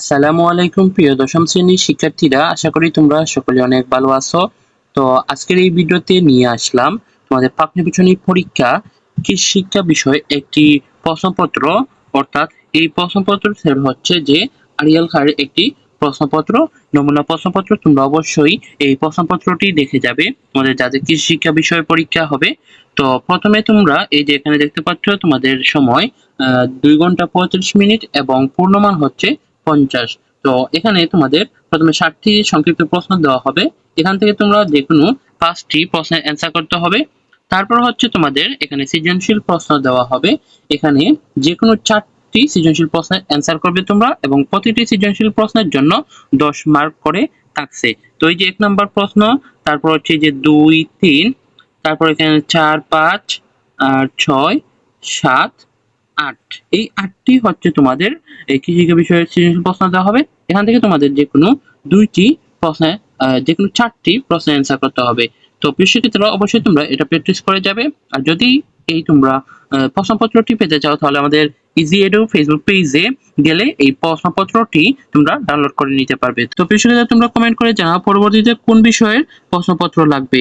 আসসালামু আলাইকুম, প্রিয় দশম শ্রেণির শিক্ষার্থীরা। আশা করি তোমরা সকলে অনেক ভালো আছো। তো আজকের এই ভিডিওতে নিয়ে আসলাম তোমাদের পাবলিক পিছনী পরীক্ষা কৃষি শিক্ষা বিষয়ে একটি প্রশ্নপত্র। অর্থাৎ এই প্রশ্নপত্র হচ্ছে যে, আরিয়াল খায়ের একটি প্রশ্নপত্র। নমুনা প্রশ্নপত্র তোমরা অবশ্যই এই প্রশ্নপত্রটি দেখে যাবে। তোমাদের যাদের কৃষি শিক্ষা বিষয়ে পরীক্ষা হবে। তো প্রথমে তোমরা এই যে এখানে দেখতে পাচ্ছ তোমাদের সময় দুই ঘণ্টা পঁয়ত্রিশ মিনিট এবং পূর্ণমান হচ্ছে পঞ্চাশ। তো এখানে তোমাদের প্রথমে ষাটটি সংক্ষিপ্ত প্রশ্ন দেওয়া হবে। এখান থেকে তোমরা যে কোনো পাঁচটি প্রশ্নের অ্যান্সার করতে হবে। তারপর হচ্ছে তোমাদের এখানে সৃজনশীল প্রশ্ন দেওয়া হবে। এখানে যে কোনো চারটি সৃজনশীল প্রশ্নের অ্যান্সার করবে তোমরা এবং প্রতিটি সৃজনশীল প্রশ্নের জন্য দশ মার্ক করে থাকছে। তো এই যে এক নম্বর প্রশ্ন, তারপর হচ্ছে যে দুই, তিন, তারপর এখানে চার, পাঁচ আর ছয়, সাত আট। এই আটটি হচ্ছে তোমাদের এই কৃষিকা বিষয়ে সৃজনশীল প্রশ্ন দেওয়া হবে। এখান থেকে তোমাদের যে কোনো দুইটি প্রশ্নে যে কোনো চারটি প্রশ্নের অ্যান্সার করতে হবে। তো শিক্ষার্থীরা, অবশ্যই তোমরা এটা প্র্যাকটিস করে যাবে। আর যদি এই তোমরা প্রশ্নপত্রটি পেতে চাও, তাহলে আমাদের ইজি এডু ফেসবুক পেজে গেলে এই প্রশ্নপত্রটি তোমরা ডাউনলোড করে নিতে পারবে। তো শিক্ষার্থীরা, তোমরা কমেন্ট করে জানাও পরবর্তীতে কোন বিষয়ের প্রশ্নপত্র লাগবে।